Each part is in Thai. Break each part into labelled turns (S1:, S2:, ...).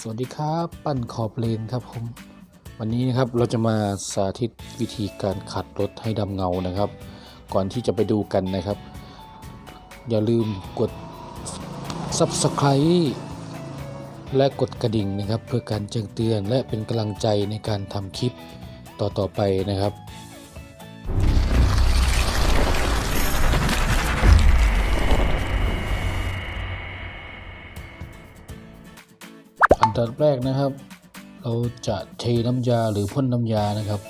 S1: สวัสดีครับ ปั้นขอบเลนครับผม วันนี้นะครับเราจะมาสาธิตวิธีการขัดรถให้ดำเงานะครับ ก่อนที่จะไปดูกันนะครับ อย่าลืมกด Subscribe และกดกระดิ่งนะครับ เพื่อการแจ้งเตือนและเป็นกำลังใจในการทำคลิปต่อๆไปนะครับ อันดับแรกนะครับ เราจะเทน้ำยาหรือพ่นน้ำยานะครับ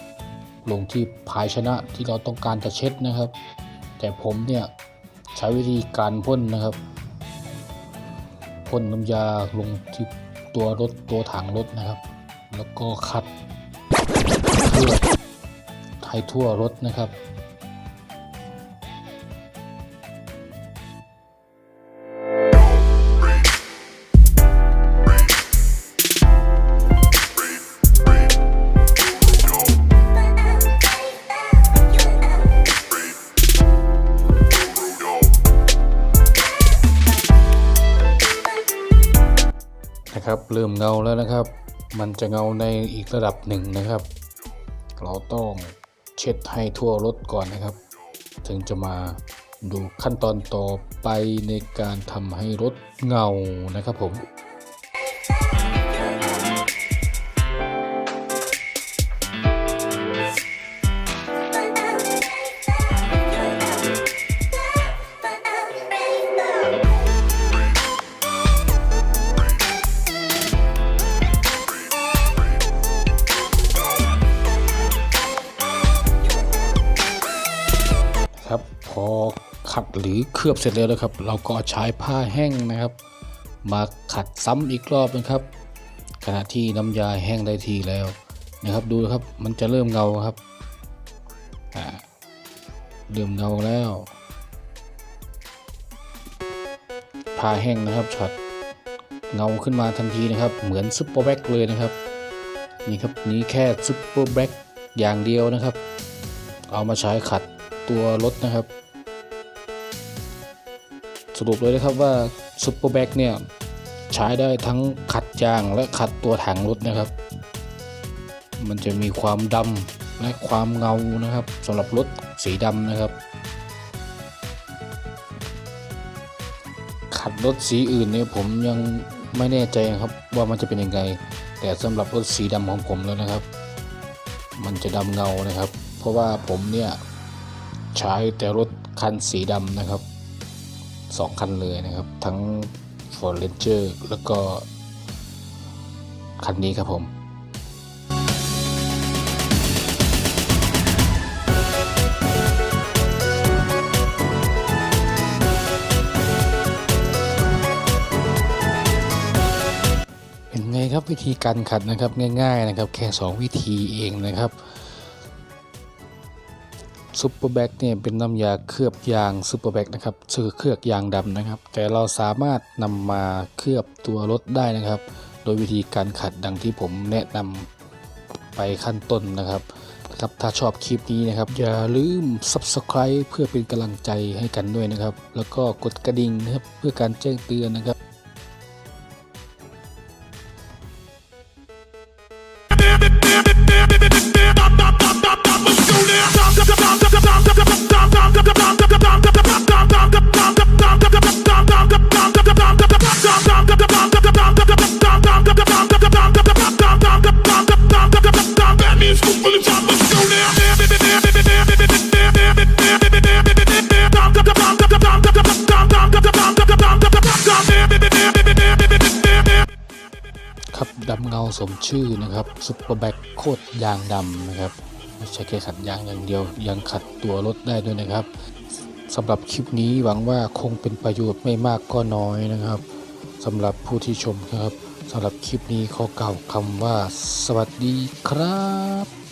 S1: ลงที่ภายชนะที่เราต้องการจะเช็ดนะครับ แต่ผมเนี่ยใช้วิธีการพ่นนะครับพ่นน้ำยาลงที่ตัวรถตัวถังรถนะครับ แล้วก็คัดทั่วให้ทั่วรถนะครับ นะครับเริ่มเงาแล้วนะครับ มันจะเงาในอีกระดับหนึ่งนะครับ เราต้องเช็ดให้ทั่วรถก่อนนะครับ ถึงจะมาดูขั้นตอนต่อไปในการทำให้รถเงานะครับผม อขัดหรือเคลือบเสร็จแล้วนะครับ เราก็ใช้ผ้าแห้งนะครับ มาขัดซ้ำอีกรอบนะครับ ขณะที่น้ำยาแห้งได้ทีแล้วนะครับ ดูนะครับมันจะเริ่มเงาครับอ่าเริ่มเงาแล้วผ้าแห้งนะครับช็อตเงาขึ้นมาทันทีนะครับ เหมือนซุปเปอร์แบ็กเลยนะครับนี่ครับนี่แค่ซุปเปอร์แบ็กอย่างเดียวนะครับ เอามาใช้ขัดตัวรถนะครับ สรุปเลยนะครับว่าซุปเปอร์แบ็กเนี่ยใช้ได้ทั้งขัดยางและขัดตัวถังรถนะครับ มันจะมีความดำและความเงานะครับสำหรับรถสีดำนะครับ ขัดรถสีอื่นเนี่ยผมยังไม่แน่ใจครับว่ามันจะเป็นยังไง แต่สำหรับรถสีดำของผมแล้วนะครับ มันจะดำเงานะครับ เพราะว่าผมเนี่ยใช้แต่รถคันสีดำนะครับ สองคันเลยนะครับ ทั้ง Ford Ranger แล้วก็ คันนี้ครับผมเป็นไงครับวิธีการขัดนะครับง่าย ๆนะครับ แค่ 2 วิธีเองนะครับ ซูเปอร์แบ็กเนี่ยเป็นน้ำยาเคลือบยางซูเปอร์แบ็กนะครับคือเคลือบยางดำนะครับ แต่เราสามารถนำมาเคลือบตัวรถได้นะครับ โดยวิธีการขัดดังที่ผมแนะนำไปขั้นต้นนะครับครับถ้าชอบคลิปนี้นะครับ อย่าลืม Subscribe เพื่อเป็นกำลังใจให้กันด้วยนะครับ แล้วก็กดกระดิ่งนะครับเพื่อการแจ้งเตือนนะครับ งาสมชื่อนะครับซุปเปอร์แบ็คโคตรยางดำนะครับไม่ใช่แค่ขัดยางอย่างเดียว ยังขัดตัวรถได้ด้วยนะครับสำหรับคลิปนี้หวังว่าคงเป็นประโยชน์ไม่มากก็น้อยนะครับสำหรับผู้ที่ชมครับสำหรับคลิปนี้ขอกล่าวคำว่า สวัสดีครับ